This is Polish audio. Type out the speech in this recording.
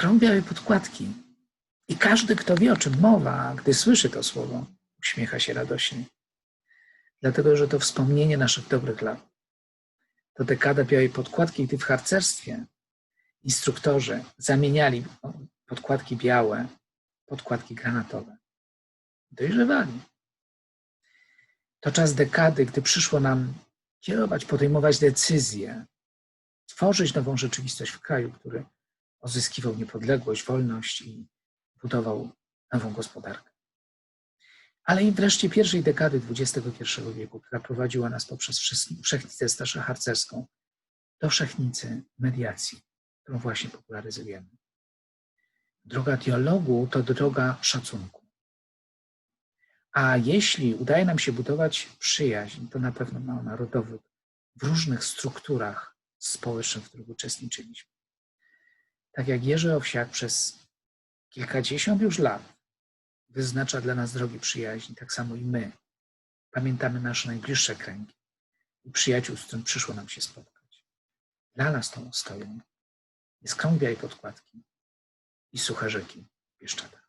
krąg białej podkładki. I każdy, kto wie, o czym mowa, gdy słyszy to słowo, uśmiecha się radośnie. Dlatego, że to wspomnienie naszych dobrych lat. To dekada białej podkładki, gdy w harcerstwie instruktorzy zamieniali podkładki białe, podkładki granatowe. Dojrzewali. To czas dekady, gdy przyszło nam kierować, podejmować decyzje, tworzyć nową rzeczywistość w kraju, który odzyskiwał niepodległość, wolność i budował nową gospodarkę. Ale i wreszcie pierwszej dekady XXI wieku, która prowadziła nas poprzez wszechnicę starsza harcerską do wszechnicy mediacji, którą właśnie popularyzujemy. Droga dialogu to droga szacunku. A jeśli udaje nam się budować przyjaźń, to na pewno ma ona w różnych strukturach społecznych, w których uczestniczyliśmy. Tak jak Jerzy Owsiak przez kilkadziesiąt już lat wyznacza dla nas drogi przyjaźni, tak samo i my pamiętamy nasze najbliższe kręgi i przyjaciół, z którym przyszło nam się spotkać. Dla nas tą stoją jest krąg białej podkładki i suche rzeki Bieszczady.